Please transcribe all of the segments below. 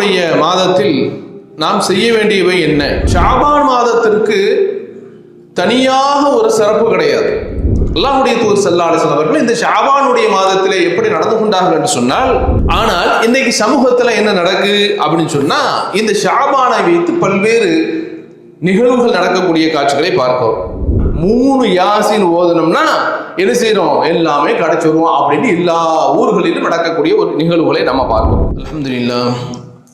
ஷாபானுடைய மாதத்தில் நாம் செய்ய வேண்டியவை என்ன? ஷாபான் மாதத்திற்கு தனியாக ஒரு சிறப்பு கிடையாது. அல்லாஹுடைய தூர் செல்லாலிசன் அவர்கள் இந்த ஷாபானுடைய மாதத்திலே எப்படி நடந்து கொண்டார்கள் என்று சொன்னால் ஆனால் இன்னைக்கு சமூகத்தில் என்ன நடக்கு அப்படின்னு சொன்னா இந்த ஷாபானை வைத்து பல்வேறு நிகழ்வுகள் நடக்கக்கூடிய காட்சிகளை பார்க்கிறோம் மூணு யாசின் ஓதனம்னா என்ன செய்யறோம் எல்லாமே கிடைச்சிருவோம் அப்படின்னு எல்லா ஊர்களிலும் நடக்கக்கூடிய ஒரு நிகழ்வுகளை நம்ம பார்க்கிறோம் அலமதுல்லா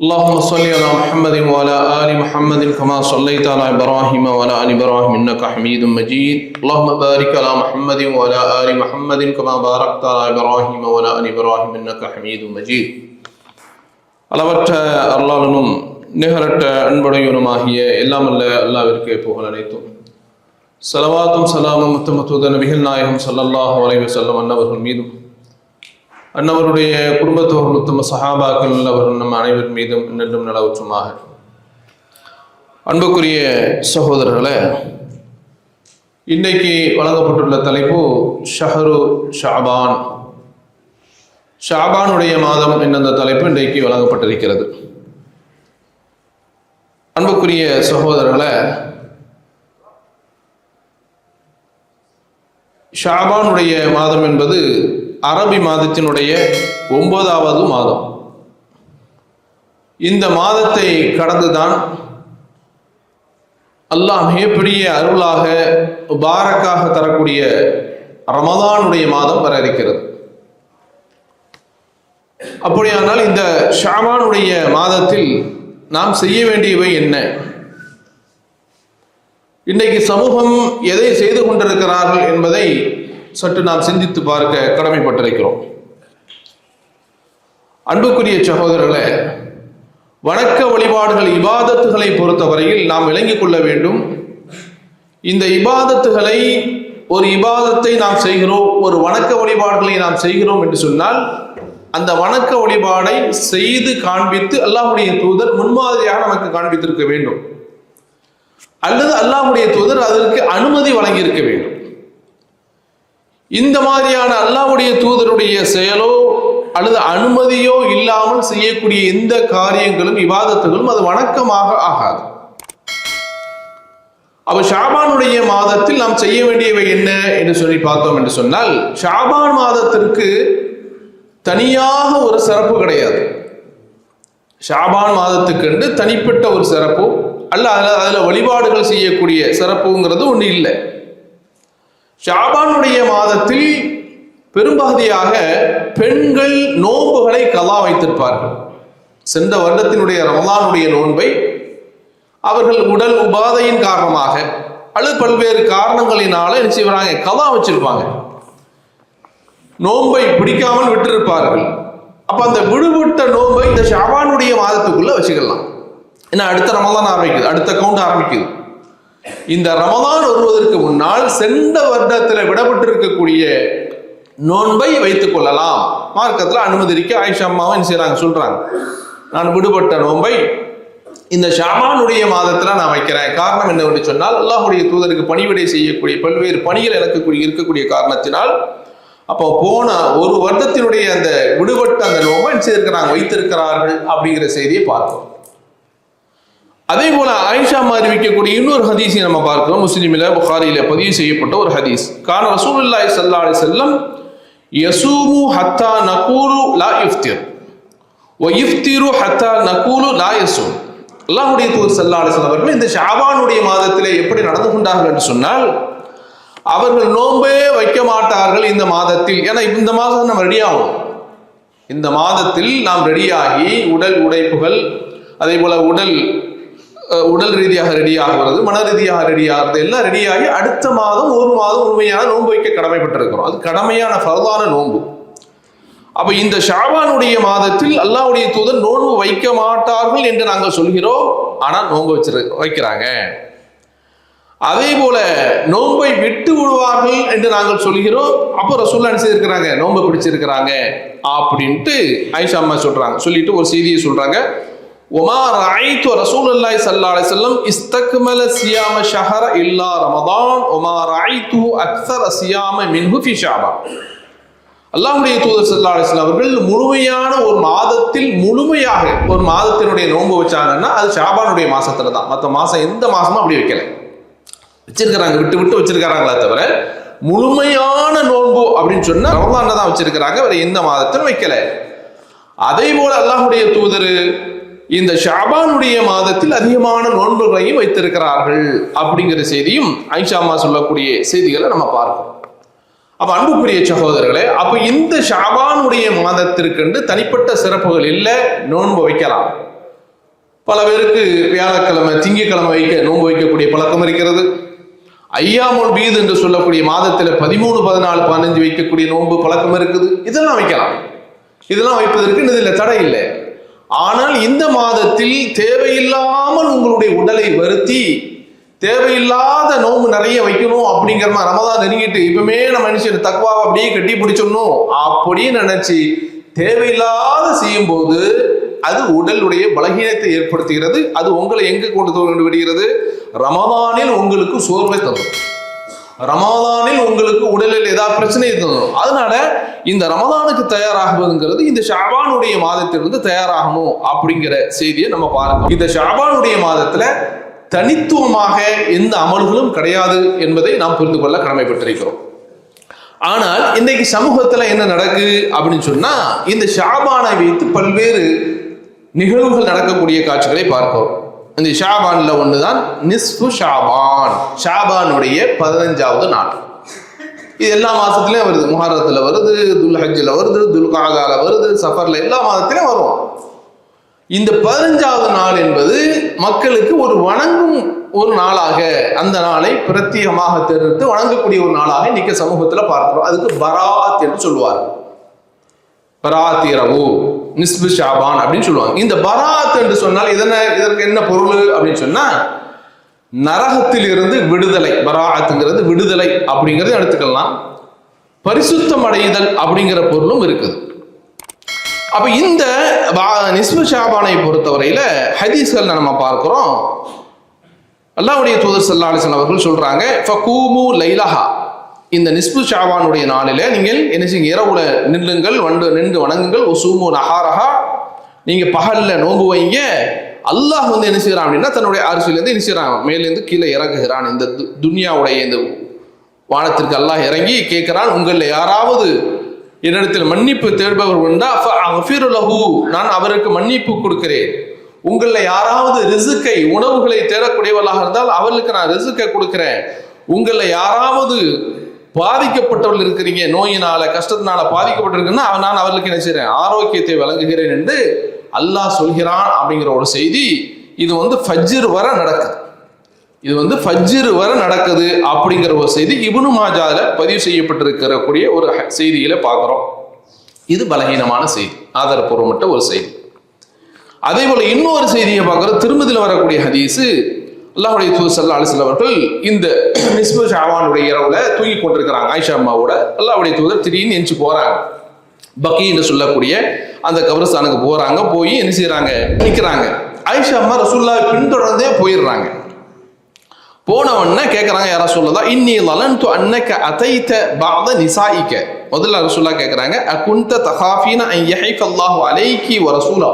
اللهم صل على محمد وعلى ال محمد كما صليت على ابراهيم وعلى ال ابراهيم انك حميد مجيد اللهم بارك على محمد وعلى ال محمد كما باركت على ابراهيم وعلى ال ابراهيم انك حميد مجيد அளவற்ற அருளாளனும் நிகரற்ற அன்புடையவனுமாகிய எல்லாமல்ல அல்லாவிற்கு புகழ் அனைத்தும் சலவாத்தும் சலாமும் முத்தமத்துவத நபிகள் நாயகம் சல்லல்லாஹு அலைஹி வஸல்லம் அன்னவர்கள் மீதும் அன்னவருடைய குடும்பத்தோர் உத்தம சஹாபாக்கள் அவர் நம் அனைவர் மீதும் நெல்லும் நலவுற்றுமாக. அன்புக்குரிய சகோதரர்களே இன்றைக்கு வழங்கப்பட்டுள்ள தலைப்பு ஷஹரு ஷாபான். ஷாபானுடைய மாதம் என்ற தலைப்பு இன்றைக்கு வழங்கப்பட்டிருக்கிறது. அன்புக்குரிய சகோதரர்களை ஷாபானுடைய மாதம் என்பது அரபி மாதத்தினுடைய ஒன்பதாவது மாதம். இந்த மாதத்தை கடந்துதான் அல்லாஹ் மிகப்பெரிய அருளாக பாரக்காக தரக்கூடிய ரமதானுடைய மாதம் வர இருக்கிறது. அப்படியானால் இந்த ஷாமானுடைய மாதத்தில் நாம் செய்ய வேண்டியவை என்ன? இன்றைக்கு சமூகம் எதை செய்து கொண்டிருக்கிறார்கள் என்பதை சற்று நாம் சிந்தித்து பார்க்க கடமைப்பட்டிருக்கிறோம். அன்புக்குரிய சகோதரர்களே வணக்க வழிபாடுகள் இபாதத்துகளை பொறுத்தவரையில் நாம் விளங்கிக் கொள்ள வேண்டும். இந்த இபாதத்துகளை ஒரு இபாதத்தை நாம் செய்கிறோம் ஒரு வணக்க வழிபாடுகளை நாம் செய்கிறோம் என்று சொன்னால் அந்த வணக்க வழிபாடை செய்து காண்பித்து அல்லாஹுடைய தூதர் முன்மாதிரியாக நமக்கு காண்பித்திருக்க வேண்டும். அல்லது அல்லாஹுடைய தூதர் அதற்கு அனுமதி வழங்கியிருக்க வேண்டும். இந்த மாதிரியான அல்லாவுடைய தூதருடைய செயலோ அல்லது அனுமதியோ இல்லாமல் செய்யக்கூடிய எந்த காரியங்களும் விவாதத்துகளும் அது வணக்கமாக ஆகாது. அப்ப ஷாபானுடைய மாதத்தில் நாம் செய்ய வேண்டியவை என்ன என்று சொல்லி பார்த்தோம் என்று சொன்னால் ஷாபான் மாதத்திற்கு தனியாக ஒரு சிறப்பு கிடையாது. ஷாபான் மாதத்துக்கென்று தனிப்பட்ட ஒரு சிறப்பு அல்ல அதில் அதில் வழிபாடுகள் செய்யக்கூடிய சிறப்புங்கிறது ஒன்று இல்லை. ஷாபானுடைய மாதத்தில் பெரும்பகுதியாக பெண்கள் நோன்புகளை கலா வைத்திருப்பார்கள். சென்ற வருடத்தினுடைய ரமலானுடைய நோன்பை அவர்கள் உடல் உபாதையின் காரணமாக அல்லது பல்வேறு காரணங்களினால என்ன செய்வாங்க? கலா வச்சிருப்பாங்க. நோன்பை பிடிக்காமல் விட்டிருப்பார்கள். அப்ப அந்த விடுபட்ட நோன்பை இந்த ஷாபானுடைய மாதத்துக்குள்ள வச்சுக்கலாம். ஏன்னா அடுத்த ரமதான் ஆரம்பிக்குது அடுத்த கவுண்ட் ஆரம்பிக்குது. இந்த ரமதான் வருவதற்கு முன்னால் சென்ற வருடத்தில் விடப்பட்டிருக்கக்கூடிய நோன்பை வைத்துக் கொள்ளலாம். மார்க்கத்தில் அனுமதிக்க ஆயிஷா அம்மாவும் என்ன சொல்றாங்க. நான் விடுபட்ட நோன்பை இந்த ஷாபானுடைய மாதத்தில் நான் வைக்கிறேன். காரணம் என்னவென்று சொன்னால் அல்லாஹுடைய தூதருக்கு பணிவிடை செய்யக்கூடிய பல்வேறு பணிகள் எனக்கு இருக்கக்கூடிய காரணத்தினால் அப்போ போன ஒரு வருடத்தினுடைய அந்த விடுபட்ட அந்த நோன்பை செய்திருக்கிறாங்க? வைத்திருக்கிறார்கள் அப்படிங்கிற செய்தியை பார்க்கிறோம். அதே போல ஆயிஷா அறிவிக்கக்கூடிய இன்னொரு ஹதீஸை நம்ம பார்க்கிறோம் முஸ்லீமில் புகாரியில பதிவு செய்யப்பட்ட ஒரு ஹதீஸ். கான ரசூலுல்லாய் சல்லா அலி செல்லம் யசூமு ஹத்தா நகூரு லா இஃப்திர் வ இஃப்திரு ஹத்தா நகூலு லா யசூம். அல்லாஹுடைய தூர் சல்லா அலைஹி வஸல்லம் அவர்கள் இந்த ஷாபானுடைய மாதத்திலே எப்படி நடந்து கொண்டார்கள் என்று சொன்னால் அவர்கள் நோன்பே வைக்க மாட்டார்கள் இந்த மாதத்தில். ஏன்னா இந்த மாதம் நம்ம ரெடி ஆகும் இந்த மாதத்தில் நாம் ரெடியாகி உடல் உடைப்புகள் அதே போல உடல் உடல் ரீதியாக ரெடி மன ரீதியாக ரெடி எல்லாம் ரெடியாகி அடுத்த மாதம் ஒரு மாதம் உண்மையான நோன்பு வைக்க கடமைப்பட்டிருக்கிறோம். அது கடமையான ஃபர்தான நோன்பு. அப்ப இந்த ஷாபானுடைய மாதத்தில் அல்லாவுடைய தூதர் நோன்பு வைக்க மாட்டார்கள் என்று நாங்கள் சொல்கிறோம். ஆனால் நோன்பு வச்சிரு வைக்கிறாங்க. அதே போல நோன்பை விட்டு விடுவார்கள் என்று நாங்கள் சொல்கிறோம். அப்போ ரசூல்லா என்ன செய்திருக்கிறாங்க? நோன்பை பிடிச்சிருக்கிறாங்க. அப்படின்ட்டு ஐஷா அம்மா சொல்றாங்க. சொல்லிட்டு ஒரு செய்தியை சொல்றாங்க. ஒமா ராய்த்து ரசூலுல்லாய் சல்லா அலி செல்லம் இஸ்தக்மல சியாம ஷஹர இல்லா ரமதான் ஒமா ராய்த்து அக்ஸர சியாம மின்ஹு ஃபி ஷாபா அல்லாஹுடைய தூதர் சல்லா அலைஹி அவர்கள் முழுமையான ஒரு மாதத்தில் முழுமையாக ஒரு மாதத்தினுடைய நோன்பு வச்சாங்கன்னா அது ஷாபானுடைய மாசத்துல தான். மற்ற மாசம் எந்த மாசமும் அப்படி வைக்கல. வச்சிருக்கிறாங்க விட்டு விட்டு வச்சிருக்கிறாங்களே தவிர முழுமையான நோன்பு அப்படின்னு சொன்னா ரமலான்ல தான் வச்சிருக்கிறாங்க வேற எந்த மாதத்திலும் வைக்கல. அதே போல அல்லாஹுடைய தூதர் இந்த ஷாபானுடைய மாதத்தில் அதிகமான நோன்புகளையும் வைத்திருக்கிறார்கள் அப்படிங்கிற செய்தியும் ஐஷாமா சொல்லக்கூடிய செய்திகளை நம்ம பார்க்கிறோம் அப்ப அன்புக்குரிய சகோதரர்களே அப்ப இந்த ஷாபானுடைய மாதத்திற்கென்று தனிப்பட்ட சிறப்புகள் இல்லை நோன்பு வைக்கலாம். பல பேருக்கு வியாழக்கிழமை திங்கக்கிழமை வைக்க நோன்பு வைக்கக்கூடிய பழக்கம் இருக்கிறது. ஐயாமுல் பீது என்று சொல்லக்கூடிய மாதத்தில் பதிமூணு பதினாலு பதினஞ்சு வைக்கக்கூடிய நோன்பு பழக்கம் இருக்குது. இதெல்லாம் வைக்கலாம். இதெல்லாம் வைப்பதற்கு இதில் தடை இல்லை. ஆனால் இந்த மாதத்தில் தேவையில்லாமல் உங்களுடைய உடலை வருத்தி தேவையில்லாத நோம்பு நிறைய வைக்கணும் அப்படிங்கிற மாதிரி ரமதான் நெருங்கிட்டு இப்பவுமே நம்ம நினைச்சு தக்குவாவை அப்படியே கட்டி பிடிச்சிடணும் அப்படின்னு நினைச்சு தேவையில்லாத செய்யும் போது அது உடலுடைய பலகீனத்தை ஏற்படுத்துகிறது அது உங்களை எங்க கொண்டு கொண்டு விடுகிறது ரமதானில் உங்களுக்கு சோர்வை தரும். ரமதானில் உங்களுக்கு உடலில் ஏதாவது பிரச்சனை தரும் அதனால இந்த ரமதானுக்கு தயாராகுவதுங்கிறது இந்த ஷாபானுடைய மாதத்திலிருந்து தயாராகணும் அப்படிங்கிற செய்தியை நம்ம பார்க்கணும். இந்த ஷாபானுடைய மாதத்துல தனித்துவமாக எந்த அமல்களும் கிடையாது என்பதை நாம் புரிந்து கொள்ள கடமைப்பட்டிருக்கிறோம். ஆனால் இன்னைக்கு சமூகத்துல என்ன நடக்கு அப்படின்னு சொன்னா இந்த ஷாபானை வைத்து பல்வேறு நிகழ்வுகள் நடக்கக்கூடிய காட்சிகளை பார்க்கிறோம் இந்த ஷாபான்ல ஒண்ணுதான் நிஸ்பு ஷாபான். ஷாபானுடைய பதினஞ்சாவது நாள். இது எல்லா மாசத்துலயும் வருது. முஹாரத்தில் வருது துல்ஹஜ்ஜில் வருது துல் காகால வருது சஃபர்ல எல்லா மாதத்திலையும் வரும். இந்த பதினஞ்சாவது நாள் என்பது மக்களுக்கு ஒரு வணங்கும் ஒரு நாளாக அந்த நாளை பிரத்யேகமாக தேர்ந்தெடுத்து வணங்கக்கூடிய ஒரு நாளாக இன்னைக்கு சமூகத்துல பார்க்கிறோம். அதுக்கு பராத் என்று சொல்லுவார் பராத்திரவு நிஸ்பு ஷாபான் அப்படின்னு சொல்லுவாங்க. இந்த பராத் என்று சொன்னால் இதென்ன இதற்கு என்ன பொருள் அப்படின்னு சொன்னால் நரகத்தில் இருந்து விடுதலை பராத்துங்கிறது விடுதலை அப்படிங்கிறத எடுத்துக்கலாம். பரிசுத்தம் அடைதல் அப்படிங்கிற பொருளும் இருக்குது. அப்ப இந்த நிஸ்பு ஷாபானை பொறுத்தவரையில ஹதீஸ்கள் நம்ம பார்க்கிறோம். அல்லாஹ்வுடைய தூதர் ஸல்லல்லாஹு அவர்கள் சொல்றாங்க ஃபகூமு லைலஹா. இந்த நிஸ்பு ஷாபானுடைய நாளில் நீங்கள் என்ன செய்யுங்க? இரவுல நில்லுங்கள் வண்டு நின்று வணங்குங்கள். ஒசூமு நஹாரஹா. நீங்க பகல்ல நோம்பு வைங்க. அல்லாஹ் வந்து என்ன செய்யறான் அப்படின்னா தன்னுடைய அரசியலேருந்து என்ன செய்யறான் மேலேருந்து கீழே இறங்குகிறான். இந்த து- துன்யாவுடைய இந்த வானத்திற்கு அல்லாஹ் இறங்கி கேட்கிறான் உங்களில் யாராவது என்னிடத்தில் மன்னிப்பு தேடுபவர் உண்டா? நான் அவருக்கு மன்னிப்பு கொடுக்கிறேன். உங்களில் யாராவது ரிசுக்கை உணவுகளை தேடக்கூடியவர்களாக இருந்தால் அவர்களுக்கு நான் ரிசுக்கை கொடுக்கிறேன். உங்களில் யாராவது பாதிக்கப்பட்டவர்கள் இருக்கிறீங்க நோயினால கஷ்டத்தினால பாதிக்கப்பட்டிருக்குன்னா அவன் நான் அவர்களுக்கு என்ன செய்கிறேன் ஆரோக்கியத்தை வழங்குகிறேன் என்று அல்லாஹ் சொல்கிறான் அப்படிங்கிற ஒரு செய்தி இது வந்து ஃபஜ்ஜிர் வர நடக்குது. இது வந்து ஃபஜ்ஜிர் வர நடக்குது அப்படிங்கிற ஒரு செய்தி இபுனு மாஜாவில் பதிவு செய்யப்பட்டிருக்கக்கூடிய ஒரு செய்தியில பார்க்குறோம். இது பலகீனமான செய்தி ஆதாரப்பூர்வமற்ற ஒரு செய்தி. அதே போல இன்னொரு செய்தியை பார்க்குறோம். திருமதியில் வரக்கூடிய ஹதீஸு அல்லாஹுடைய தூது சல்லா அலிஸ்ல அவர்கள் இந்த நிஸ்பு ஷாவானுடைய இரவுல தூங்கி கொண்டிருக்கிறாங்க ஆயிஷா அம்மாவோட. அல்லாஹுடைய தூதர் திடீர்னு எந்திச்சு போறாங்க. பக்கி என்று சொல்லக்கூடிய அந்த கபரஸ்தானுக்கு போறாங்க போய் என்ன செய்யறாங்க நிற்கிறாங்க ஆயிஷா அம்மா ரசூல்லா பின்தொடர்ந்தே போயிடுறாங்க. போனவொன்னே கேட்குறாங்க யாரா சொல்லதா இன்னி லலன்து அன்னக்க அதைத்த பாத நிசாயிக்க. முதல்ல ரசூல்லா கேட்குறாங்க அகுந்த தஹாஃபீன அன் யஹைஃப் அல்லாஹு அலைக்கி வ ரசூலா.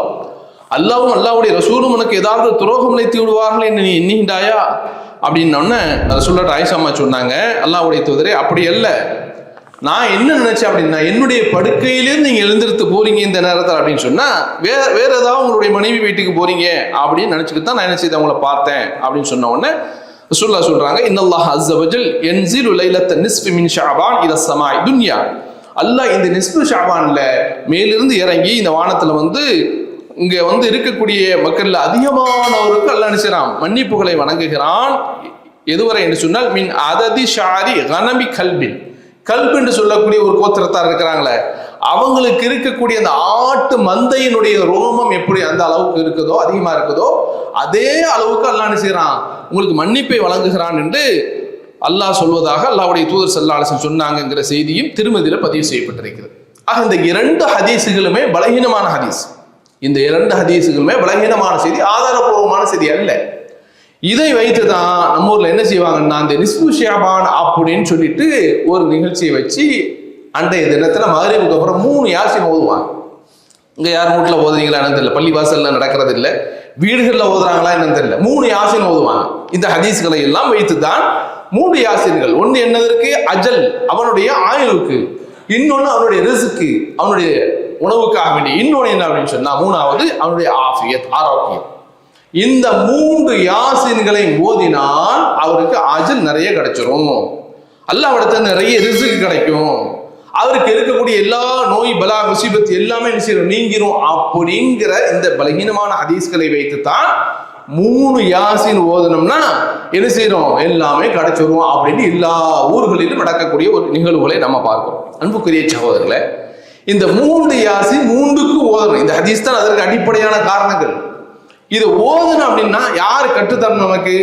அல்லாவும் அல்லாவுடைய ரசூலும் உனக்கு ஏதாவது துரோகம் இழைத்து விடுவார்கள் என்று நீ எண்ணுகின்றாயா? அப்படின்ன ரசூல்லா ரசூல்லாட்ட சொன்னாங்க அல்லாவுடைய தூதரே அப்படி அல்ல. நான் என்ன நினைச்சேன் அப்படின்னா என்னுடைய படுக்கையிலேருந்து நீங்க எழுந்திருத்து போறீங்க இந்த நேரத்தில் அப்படின்னு சொன்னா வேற வேற ஏதாவது உங்களுடைய மனைவி வீட்டுக்கு போறீங்க அப்படின்னு நினச்சிட்டு தான் நான் என்ன செய்த உங்களை பார்த்தேன் அப்படின்னு சொன்ன உடனே ரசூல்லா சொல்றாங்க இன்னல்லாஹ் அஸ்ஸவஜல் என்சிலு லைலத்த நிஸ்ஃபி மின் ஷஅபான் இல ஸமாய் துன்யா. அல்லாஹ் இந்த நிஸ்ஃபு ஷாபான்ல மேலிருந்து இறங்கி இந்த வானத்துல வந்து இங்க வந்து இருக்கக்கூடிய மக்கள்ல அதிகமானவருக்கு அல்ல நினைச்சான் மன்னிப்புகளை வணங்குகிறான். எதுவரை என்று சொன்னால் மின் அததி ஷாரி கனமி கல்பின். கல்ப் என்று சொல்லக்கூடிய ஒரு கோத்திரத்தார் இருக்கிறாங்களே அவங்களுக்கு இருக்கக்கூடிய அந்த ஆட்டு மந்தையினுடைய ரோமம் எப்படி அந்த அளவுக்கு இருக்குதோ அதிகமா இருக்குதோ அதே அளவுக்கு அல்லா செய்கிறான் உங்களுக்கு மன்னிப்பை வழங்குகிறான் என்று அல்லாஹ் சொல்வதாக அல்லாவுடைய தூதர் செல்லாலசன் சொன்னாங்கிற சொன்னாங்கங்கிற செய்தியும் திருமதியில பதிவு செய்யப்பட்டிருக்கிறது. ஆக இந்த இரண்டு ஹதீஸுகளுமே பலகீனமான ஹதீஸ். இந்த இரண்டு ஹதீஸுகளுமே பலகீனமான செய்தி ஆதாரபூர்வமான செய்தி அல்ல. இதை வைத்து தான் நம்ம ஊர்ல என்ன செய்வாங்கன்னா அந்த நிஸ்பு ஷியாபான் அப்படின்னு சொல்லிட்டு ஒரு நிகழ்ச்சியை வச்சு அன்றைய தினத்துல மகரீபுக்கு அப்புறம் மூணு யாசியம் ஓதுவாங்க. இங்க யார் வீட்டுல ஓதுறீங்களா என்னன்னு தெரியல. பள்ளி வாசல்ல நடக்கிறது இல்ல. வீடுகள்ல ஓதுறாங்களா என்னன்னு தெரியல. மூணு யாசின் ஓதுவாங்க. இந்த ஹதீஸ்களை எல்லாம் வைத்து தான் மூணு யாசின்கள் ஒன்று என்னதற்கு அஜல் அவனுடைய ஆயுளுக்கு. இன்னொன்னு அவனுடைய ரிசுக்கு அவனுடைய உணவுக்காக வேண்டிய இன்னொன்று என்ன அப்படின்னு சொன்னால் மூணாவது அவனுடைய ஆஃபியத் ஆரோக்கியம். இந்த மூன்று யாசின்களை ஓதினால் அவருக்கு அஜல் நிறைய கிடைச்சிரும். அல்லாவிடத்த நிறைய ரிசுக்கு கிடைக்கும். அவருக்கு இருக்கக்கூடிய எல்லா நோய் பலா முசீபத் எல்லாமே என்ன நீங்கிரும். அப்படிங்கிற இந்த பலகீனமான ஹதீஸ்களை வைத்துத்தான் மூணு யாசின் ஓதனம்னா என்ன செய்யறோம்? எல்லாமே கிடைச்சிரும் அப்படின்னு எல்லா ஊர்களிலும் நடக்கக்கூடிய ஒரு நிகழ்வுகளை நம்ம பார்க்கிறோம். அன்புக்குரிய சகோதரர்களை இந்த மூன்று யாசி மூன்றுக்கு ஓதணும். இந்த ஹதீஸ் தான் அதற்கு அடிப்படையான காரணங்கள். இது ஓதணும் அப்படின்னா யார் கற்றுத்தரணும் நமக்கு?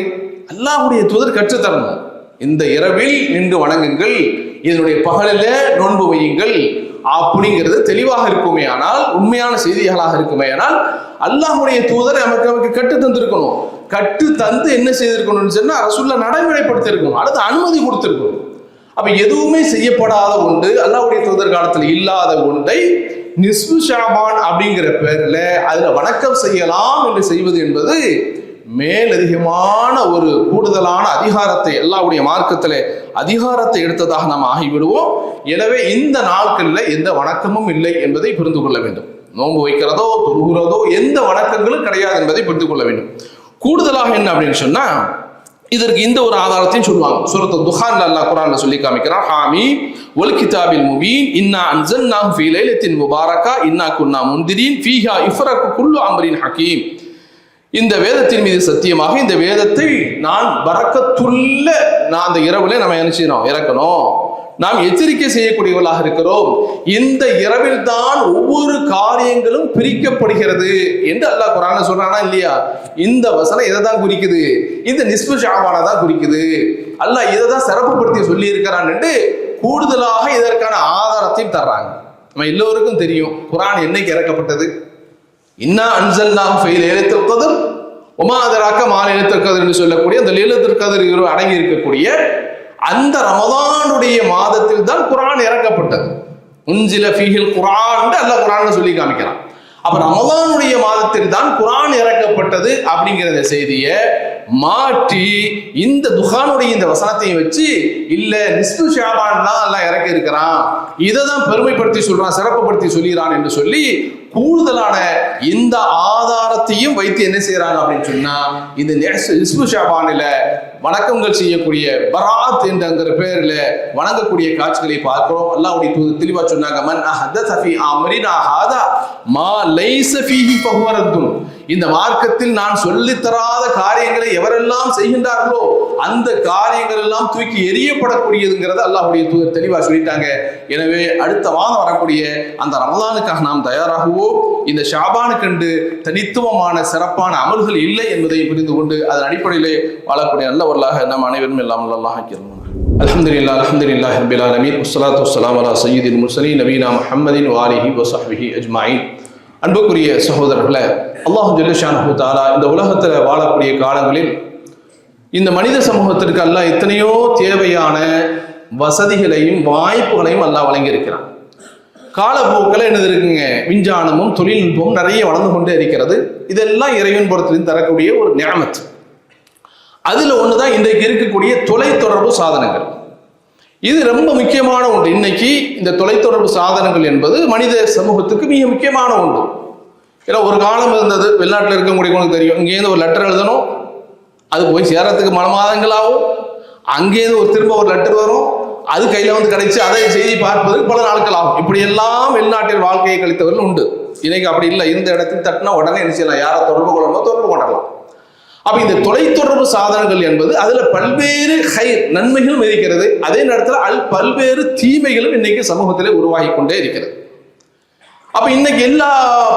அல்லாஹுடைய தூதர் கற்றுத்தரணும். இந்த இரவில் நின்று வணங்குங்கள். இதனுடைய பகலில நோன்பு வையுங்கள். அப்படிங்கிறது தெளிவாக இருக்குமே ஆனால் உண்மையான செய்திகளாக இருக்குமே ஆனால் அல்லாஹுடைய தூதர் நமக்கு நமக்கு கட்டு தந்திருக்கணும் கட்டு தந்து என்ன செய்திருக்கணும்னு சொன்னா ரசூல்ல நடைமுறைப்படுத்திருக்கணும். அல்லது அனுமதி கொடுத்திருக்கணும். அப்ப எதுவுமே செய்யப்படாத ஒன்று அல்லாவுடைய தூதர் காலத்துல இல்லாத ஒன்றை நிஸ்பு ஷாபான் அப்படிங்கிற பேர்ல அதுல வணக்கம் செய்யலாம் என்று செய்வது என்பது மேலதிகமான ஒரு கூடுதலான அதிகாரத்தை எல்லாவுடைய மார்க்கத்தில் அதிகாரத்தை எடுத்ததாக நாம் ஆகிவிடுவோம். எனவே இந்த நாட்களில் எந்த வணக்கமும் இல்லை என்பதை புரிந்து கொள்ள வேண்டும். நோன்பு வைக்கிறதோ தொழுகிறதோ எந்த வணக்கங்களும் கிடையாது என்பதை புரிந்து கொள்ள வேண்டும். கூடுதலாக என்ன அப்படின்னு சொன்னா இதற்கு இந்த ஒரு ஆதாரத்தையும் சொல்லுவாங்க. சூரத்து துஹான் அல்லாஹ் குரான்ல சொல்லி காமிக்கிறான். ஹாமி ஒல் கிதாபில் முபீன். இன்னா அன்சல்னாஹு ஃபீ லைலத்தின் முபாரக்கா. இன்னா குன்னா முந்திரீன் ஃபீஹா இஃபரக்கு குல்லு அம்ரின் ஹக்கீம் இந்த வேதத்தின் மீது சத்தியமாக இந்த வேதத்தை நான் பறக்கத்துள்ள நான் அந்த இரவுல நம்ம என்ன செய்யணும்? இறக்கணும். நாம் எச்சரிக்கை செய்யக்கூடியவர்களாக இருக்கிறோம். இந்த இரவில் தான் ஒவ்வொரு காரியங்களும் பிரிக்கப்படுகிறது என்று அல்லாஹ் குரான சொல்றானா இல்லையா? இந்த வசனம் இதை தான் குறிக்குது? இந்த நிஸ்பு ஷாபான தான் குறிக்குது. அல்லாஹ் இதை தான் சிறப்புப்படுத்தி சொல்லி இருக்கிறான்னு கூடுதலாக இதற்கான ஆதாரத்தையும் தர்றாங்க. நம்ம எல்லோருக்கும் தெரியும் குரான் என்னைக்கு இறக்கப்பட்டது? இன்னா அன்சல்னாஹு ஃபெயில் லைலத்துல் கத்ர் ஒமா மா என்று சொல்லக்கூடிய அந்த லீலத்திற்கதர் கத்ர் அடங்கி இருக்கக்கூடிய அந்த ரமதானுடைய மாதத்தில் தான் குரான் இறக்கப்பட்டது. உஞ்சில ஃபீஹில் குரான் அல்ல குரான் சொல்லி காமிக்கிறான். அப்ப ரமதானுடைய மாதத்தில் தான் குரான் இறக்கப்பட்டது அப்படிங்கிற செய்தியை மாற்றி இந்த துஹானுடைய இந்த வசனத்தையும் வச்சு இல்ல நிஸ்து ஷாபான் தான் எல்லாம் இறக்கி இருக்கிறான் இதை தான் பெருமைப்படுத்தி சொல்றான் சிறப்புப்படுத்தி சொல்லிடுறான் என்று சொல்லி கூடுதலான இந்த ஆதாரத்தையும் வைத்து என்ன செய்யறாங்க அப்படின்னு சொன்னா இந்த நிஸ்பு ஷாபானில வணக்கங்கள் செய்யக்கூடிய பராத் என்ற பெயர்ல வணங்கக்கூடிய காட்சிகளை பார்க்கிறோம். அல்லாவுடைய தூது தெளிவா சொன்னாங்க மன் அஹத சஃபி அமரினா ஹாதா மா லைஸ ஃபீஹி ஃபஹுவரத்தும் இந்த மார்க்கத்தில் நான் சொல்லித்தராத காரியங்களை எவரெல்லாம் செய்கின்றார்களோ அந்த காரியங்கள் எல்லாம் தூக்கி எரியப்படக்கூடியதுங்கிறத அல்லாஹுடைய தூதர் தெளிவாக சொல்லிட்டாங்க. எனவே அடுத்த மாதம் வரக்கூடிய அந்த ரமலானுக்காக நாம் தயாராகுவோம். இந்த ஷாபானுக்கண்டு தனித்துவமான சிறப்பான அமல்கள் இல்லை என்பதை புரிந்து கொண்டு அதன் அடிப்படையிலே வாழக்கூடிய நல்லவர்களாக நம் அனைவரும் இல்லாமல் அல்லாஹ் ஆக்கிறோம் அல்ஹம்துலில்லாஹ் அல்ஹம்துலில்லாஹி ரப்பில் ஆலமீன். வஸ்ஸலாத்து வஸ்ஸலாமு அலா சய்யிதில் முர்சலீன் நபீனா முஹம்மதின் வாலிஹி வஸஹ்பிஹி அஜ்மாயின். அன்புக்குரிய சகோதரர்களை அல்லாஹ் ஜல்லுஷானஹு தாலா இந்த உலகத்தில் வாழக்கூடிய காலங்களில் இந்த மனித சமூகத்திற்கு அல்லாஹ் எத்தனையோ தேவையான வசதிகளையும் வாய்ப்புகளையும் அல்லாஹ் வழங்கியிருக்கிறான். காலப்போக்கில் என்னது இருக்குங்க? விஞ்ஞானமும் தொழில்நுட்பமும் நிறைய வளர்ந்து கொண்டே இருக்கிறது. இதெல்லாம் இறைவன் புறத்திலும் தரக்கூடிய ஒரு நெக்கனச்சு அதில் ஒன்று தான் இன்றைக்கு இருக்கக்கூடிய தொலைத்தொடர்பு சாதனங்கள். இது ரொம்ப முக்கியமான ஒன்று. இன்னைக்கு இந்த தொலைத்தொடர்பு சாதனங்கள் என்பது மனித சமூகத்துக்கு மிக முக்கியமான ஒன்று. ஏன்னா ஒரு காலம் இருந்தது வெளிநாட்டில் இருக்கக்கூடியவங்களுக்கு தெரியும். இங்கேருந்து ஒரு லெட்டர் எழுதணும் அது போய் சேரத்துக்கு மன மாதங்கள் ஆகும் அங்கேருந்து ஒரு திரும்ப ஒரு லெட்டர் வரும். அது கையில் வந்து கிடைச்சி அதை செய்தி பார்ப்பதற்கு பல நாட்கள் ஆகும். இப்படி எல்லாம் வெளிநாட்டில் வாழ்க்கையை கழித்தவர்கள் உண்டு. இன்னைக்கு அப்படி இல்லை. இந்த இடத்தில் தட்டினா உடனே என்ன செய்யலாம்? யாரை தொடர்பு கொள்ளணுமோ தொடர்பு கொள்ளலாம். அப்ப இந்த தொலைத்தொடர்பு சாதனங்கள் என்பது அதுல பல்வேறு ஹை நன்மைகளும் இருக்கிறது அதே நேரத்தில் அல் பல்வேறு தீமைகளும் இன்னைக்கு சமூகத்திலே உருவாகி கொண்டே இருக்கிறது. அப்ப இன்னைக்கு எல்லா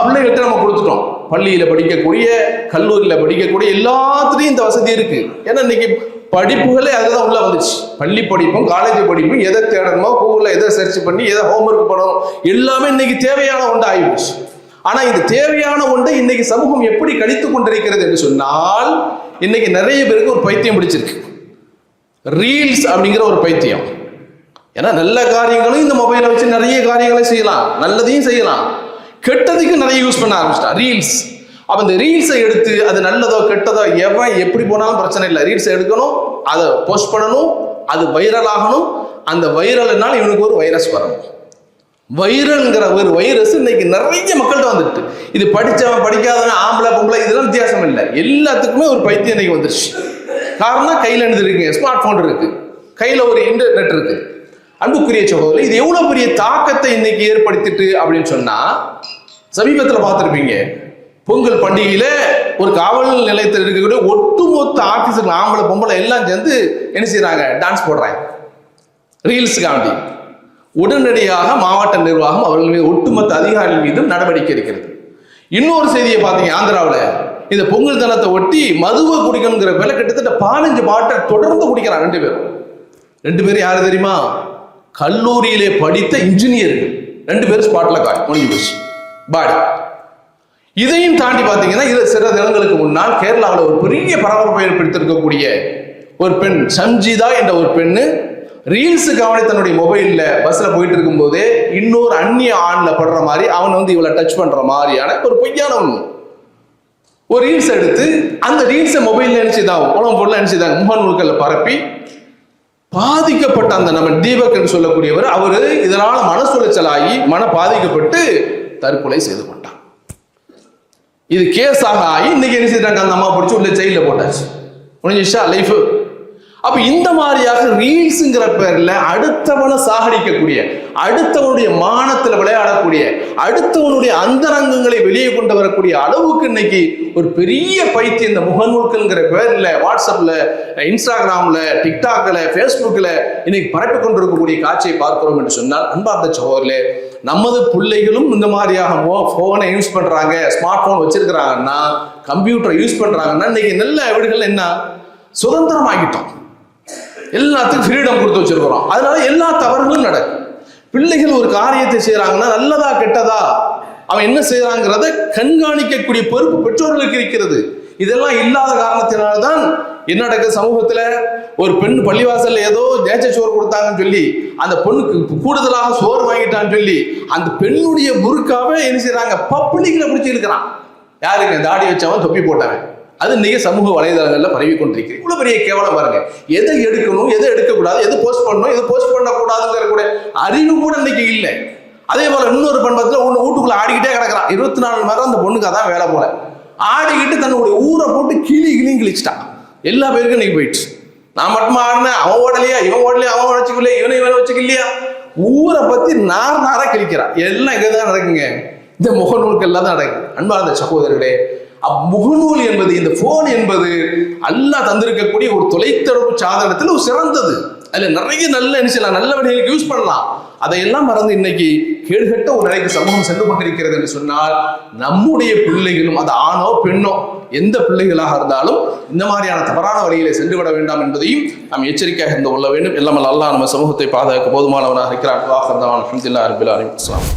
பிள்ளைகள்கிட்ட நம்ம கொடுத்துட்டோம். பள்ளியில படிக்கக்கூடிய கல்லூரியில படிக்கக்கூடிய எல்லாத்துலயும் இந்த வசதி இருக்கு. ஏன்னா இன்னைக்கு படிப்புகளே அதுதான் உள்ள வந்துச்சு. பள்ளி படிப்பும் காலேஜ் படிப்பும் எதை தேடணுமோ கூகுளில் எதை சர்ச் பண்ணி எதை ஹோம்ஒர்க் பண்ணணும் எல்லாமே இன்னைக்கு தேவையான ஒன்று ஆகிப்போச்சு ஆனா இது தேவையான ஒன்றை இன்னைக்கு சமூகம் எப்படி கழித்து கொண்டிருக்கிறது என்று சொன்னால் இன்னைக்கு நிறைய பேருக்கு ஒரு பைத்தியம் பிடிச்சிருக்கு. ரீல்ஸ் அப்படிங்கிற ஒரு பைத்தியம். ஏன்னா நல்ல காரியங்களும் இந்த மொபைலை வச்சு நிறைய காரியங்களை செய்யலாம். நல்லதையும் செய்யலாம். கெட்டதுக்கு நிறைய யூஸ் பண்ண ஆரம்பிச்சிட்டான் ரீல்ஸ் அப்போ இந்த ரீல்ஸை எடுத்து அது நல்லதோ கெட்டதோ எவன் எப்படி போனாலும் பிரச்சனை இல்லை. ரீல்ஸை எடுக்கணும் அதை போஸ்ட் பண்ணணும் அது வைரல் ஆகணும். அந்த வைரல்னால் இவனுக்கு ஒரு வைரஸ் வரணும். வைரல்ங்கிற ஒரு வைரஸ் இன்னைக்கு நிறைய மக்கள்கிட்ட வந்துட்டு. இது படித்தவன் படிக்காதவன் ஆம்பளை பொம்பளை இதெல்லாம் வித்தியாசம் இல்லை. எல்லாத்துக்குமே ஒரு பைத்தியம் இன்னைக்கு வந்துருச்சு. காரணம் கையில் எழுதிருக்கீங்க ஸ்மார்ட் ஃபோன் இருக்கு. கையில் ஒரு இன்டர்நெட் இருக்குது அன்புக்குரிய சகோதரர் இது எவ்வளவு பெரிய தாக்கத்தை இன்னைக்கு ஏற்படுத்திட்டு அப்படின்னு சொன்னா சமீபத்தில் பார்த்துருப்பீங்க. பொங்கல் பண்டிகையில ஒரு காவல் நிலையத்தில் இருக்கக்கூடிய ஒட்டுமொத்த ஆஃபீஸர் ஆம்பளை பொம்பளை எல்லாம் சேர்ந்து என்ன செய்யறாங்க டான்ஸ் போடுறாங்க. ரீல்ஸுக்காண்டி. உடனடியாக மாவட்ட நிர்வாகம் அவர்கள் மீது ஒட்டுமொத்த அதிகாரிகள் மீதும் நடவடிக்கை இருக்கிறது இன்னொரு செய்தியை பார்த்தீங்க ஆந்திராவில். இந்த பொங்கல் தளத்தை ஒட்டி மதுவை குடிக்கணுங்கிற விலை கிட்டத்தட்ட பதினஞ்சு பாட்டை தொடர்ந்து குடிக்கிறான் ரெண்டு பேரும். ரெண்டு பேரும் யாரு தெரியுமா? கல்லூரியிலே படித்த இன்ஜினியர்கள். ரெண்டு பேரும் ஸ்பாட்ல காய் முடிஞ்சு போச்சு பாடி இதையும் தாண்டி பார்த்தீங்கன்னா இது சில தினங்களுக்கு முன்னால் கேரளாவில் ஒரு பெரிய பரபரப்பை ஏற்படுத்திருக்கக்கூடிய ஒரு பெண் சஞ்சிதா என்ற ஒரு பெண்ணு ரீல்ஸு கவனி தன்னுடைய மொபைலில் பஸ்ஸில் போயிட்டு இருக்கும்போதே இன்னொரு அந்நிய ஆண்ல படுற மாதிரி அவன் வந்து இவளை டச் பண்ற மாதிரியான ஒரு பொய்யான ஒண்ணு ஒரு ரீல்ஸ் எடுத்து அந்த ரீல்ஸை மொபைல்ல நினைச்சுதான் உலகம் பொருள் நினைச்சுதான் முகநூல்களில் பரப்பி பாதிக்கப்பட்ட அந்த நம்ம தீபக் என்று சொல்லக்கூடியவர் அவர் இதனால் மன சுழச்சலாகி மன பாதிக்கப்பட்டு தற்கொலை செய்து கொண்டார். இது கேஸாக ஆகி இன்னைக்கு என்ன செய்தாங்க? அந்த அம்மா பிடிச்சி உள்ள ஜெயில போட்டாச்சு. முடிஞ்சிச்சா லைஃப் அப்ப இந்த மாதிரியாக ரீல்ஸுங்கிற பேர்ல அடுத்தவனை சாகடிக்கக்கூடிய அடுத்தவனுடைய மானத்தில் விளையாடக்கூடிய அடுத்தவனுடைய அந்தரங்கங்களை வெளியே கொண்டு வரக்கூடிய அளவுக்கு இன்னைக்கு ஒரு பெரிய பைத்தியம் இந்த முகநூல்கள்ங்கிற பேரில் வாட்ஸ்அப்பில் இன்ஸ்டாகிராமில் டிக்டாக்கில் ஃபேஸ்புக்கில் இன்னைக்கு பரப்பி கொண்டிருக்கக்கூடிய காட்சியை பார்க்கிறோம் என்று சொன்னால் அன்பார்ந்த சகோதரர்களே நமது பிள்ளைகளும் இந்த மாதிரியாக ஃபோனை யூஸ் பண்ணுறாங்க ஸ்மார்ட் ஃபோன் வச்சிருக்கிறாங்கன்னா கம்ப்யூட்டர் யூஸ் பண்ணுறாங்கன்னா இன்னைக்கு நல்ல வீடுகள் என்ன? சுதந்திரம் ஆகிட்டோம் எல்லாத்துக்கும் ஃப்ரீடம் கொடுத்து வச்சிருக்கிறோம். அதனால எல்லா தவறுகளும் நடக்கும். பிள்ளைகள் ஒரு காரியத்தை செய்யறாங்கன்னா நல்லதா கெட்டதா? அவன் என்ன செய்யறாங்கிறத கண்காணிக்கக்கூடிய பொறுப்பு பெற்றோர்களுக்கு இருக்கிறது. இதெல்லாம் இல்லாத காரணத்தினால்தான் என்ன நடக்குது சமூகத்துல? ஒரு பெண் பள்ளிவாசல்ல ஏதோ நேச்ச சோறு கொடுத்தாங்கன்னு சொல்லி அந்த பொண்ணுக்கு கூடுதலாக சோறு வாங்கிட்டான்னு சொல்லி அந்த பெண்ணுடைய முறுக்காவே என்ன செய்யறாங்க பப்ளிக்ல பிடிச்சி இருக்கிறான் யாருங்க தாடி வச்சவன் தொப்பி போட்டவன். அது இன்னைக்கு சமூக வலைதளங்களில் பரவி கொண்டிருக்கு இவ்வளோ பெரிய கேவலம் பாருங்க. எதை எடுக்கணும் எதை எடுக்கக்கூடாது எது போஸ்ட் பண்ணணும் எது போஸ்ட் பண்ணக்கூடாதுங்கிற கூட அறிவு கூட இன்னைக்கு இல்லை. அதே போல இன்னொரு பண்பத்தில் ஒன்று வீட்டுக்குள்ள ஆடிக்கிட்டே கிடக்கிறான். இருபத்தி நாலு மணி நேரம் அந்த பொண்ணுக்கு அதான் வேலை போல. ஆடிக்கிட்டு தன்னுடைய ஊரை போட்டு கிளி கிளியும் கிழிச்சிட்டான். எல்லா பேருக்கும் இன்னைக்கு போயிடுச்சு. நான் மட்டும் ஆடினேன்? அவன் ஓடலையா? இவன் ஓடலையா? அவன் வச்சுக்கலையா? இவனை இவனை வச்சுக்கலையா? ஊரை பத்தி நார் நாரா கிழிக்கிறான். எல்லாம் இங்கே தான் நடக்குங்க. இந்த முகநூல்கள் தான் நடக்குது. அன்பார்ந்த சகோதரர்களே அம்முகநூல் என்பது இந்த போன் என்பது அல்லாஹ் தந்திருக்கக்கூடிய ஒரு தொலைத்தொடர்பு சாதனத்தில் ஒரு சிறந்தது. அதுல நிறைய நல்ல நினைச்சலாம் நல்ல வழிகளுக்கு யூஸ் பண்ணலாம். அதையெல்லாம் மறந்து இன்னைக்கு கேடுகட்ட ஒரு நிலைக்கு சமூகம் சென்று கொண்டிருக்கிறது என்று சொன்னால் நம்முடைய பிள்ளைகளும் அது ஆணோ பெண்ணோ எந்த பிள்ளைகளாக இருந்தாலும் இந்த மாதிரியான தவறான வழிகளை சென்று விட வேண்டாம் என்பதையும் நாம் எச்சரிக்கையாக இருந்து கொள்ள வேண்டும். எல்லாம் அல்லாஹ் நம்ம சமூகத்தை பாதுகாக்க போதுமானவனாக இருக்கிறார் வாஹர்தான் அலமதுல்லா அரபில் அலிம் இஸ்லாம்